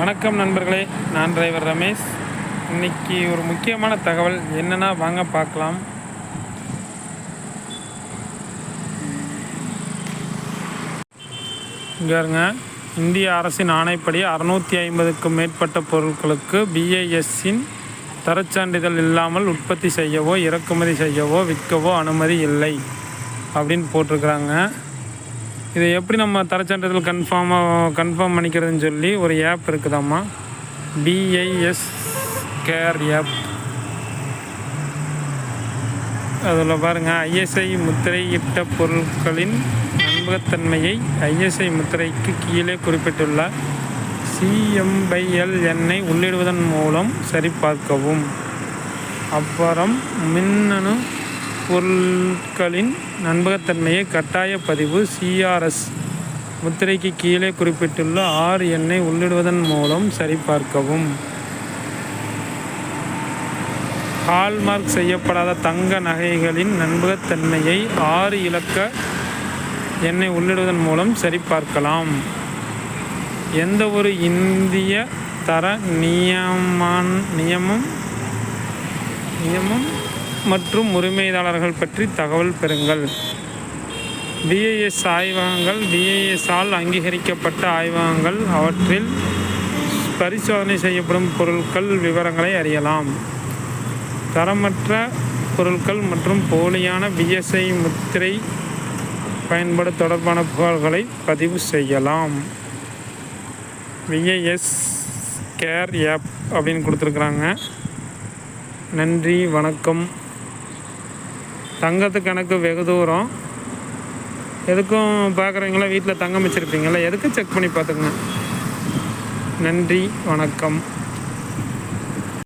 வணக்கம் நண்பர்களே நான் டிரைவர் ரமேஷ். இன்னைக்கு ஒரு முக்கியமான தகவல் என்னென்னா வாங்க பார்க்கலாம். இங்கேருங்க இந்திய அரசின் ஆணைப்படி அறுநூற்றி ஐம்பதுக்கும் மேற்பட்ட பொருட்களுக்கு பிஐஎஸ்ஸின் தரச்சான்றிதழ் இல்லாமல் உற்பத்தி செய்யவோ இறக்குமதி செய்யவோ விற்கவோ அனுமதி இல்லை அப்படின்னு போட்டிருக்கிறாங்க. இதை எப்படி நம்ம தரச்சான்றிதழ் கன்ஃபார்மாக கன்ஃபார்ம் பண்ணிக்கிறதுன்னு சொல்லி ஒரு ஆப் இருக்குதாம்மா. பிஐஎஸ் கேர் ஆப் அதில் பாருங்கள் ஐஎஸ்ஐ முத்திரையிட்ட பொருட்களின் நம்பகத்தன்மையை ஐஎஸ்ஐ முத்திரைக்கு கீழே குறிப்பிட்டுள்ள சிஎம்பைஎல் எண்ணை உள்ளிடுவதன் மூலம் சரிபார்க்கவும். அப்புறம் மின்னணு பொருட்களின் நம்பகத்தன்மையை கட்டாய பதிவு சிஆர்எஸ் முத்திரைக்கு கீழே குறிப்பிட்டுள்ள ஆறு எண்ணை உள்ளிடுவதன் மூலம் சரிபார்க்கவும். ஹால்மார்க் செய்யப்படாத தங்க நகைகளின் நம்பகத்தன்மையை ஆறு இலக்க எண்ணை உள்ளிடுவதன் மூலம் சரிபார்க்கலாம். எந்த ஒரு இந்திய தர நியமன் நியமம் நியமம்? மற்றும் உரிமையாளர்கள் பற்றி தகவல் பெறுங்கள். பிஏஎஸ் ஆய்வகங்கள் பிஐஎஸ்ஸால் அங்கீகரிக்கப்பட்ட ஆய்வகங்கள் அவற்றில் பரிசோதனை செய்யப்படும் பொருட்கள் விவரங்களை அறியலாம். தரமற்ற பொருட்கள் மற்றும் போலியான பிஎஸ்ஐ முத்திரை பயன்பாடு தொடர்பான புகார்களை பதிவு செய்யலாம். விஐஎஸ் கேர் ஆப் அப்படின்னு கொடுத்துருக்குறாங்க. நன்றி வணக்கம். தங்கத்து கணக்கு வெகு தூரம். எதுக்கும் பார்க்குறீங்களா வீட்டில் தங்கம் வச்சுருப்பீங்களா எதுக்கும் செக் பண்ணி பார்த்துக்குங்க நன்றி வணக்கம்.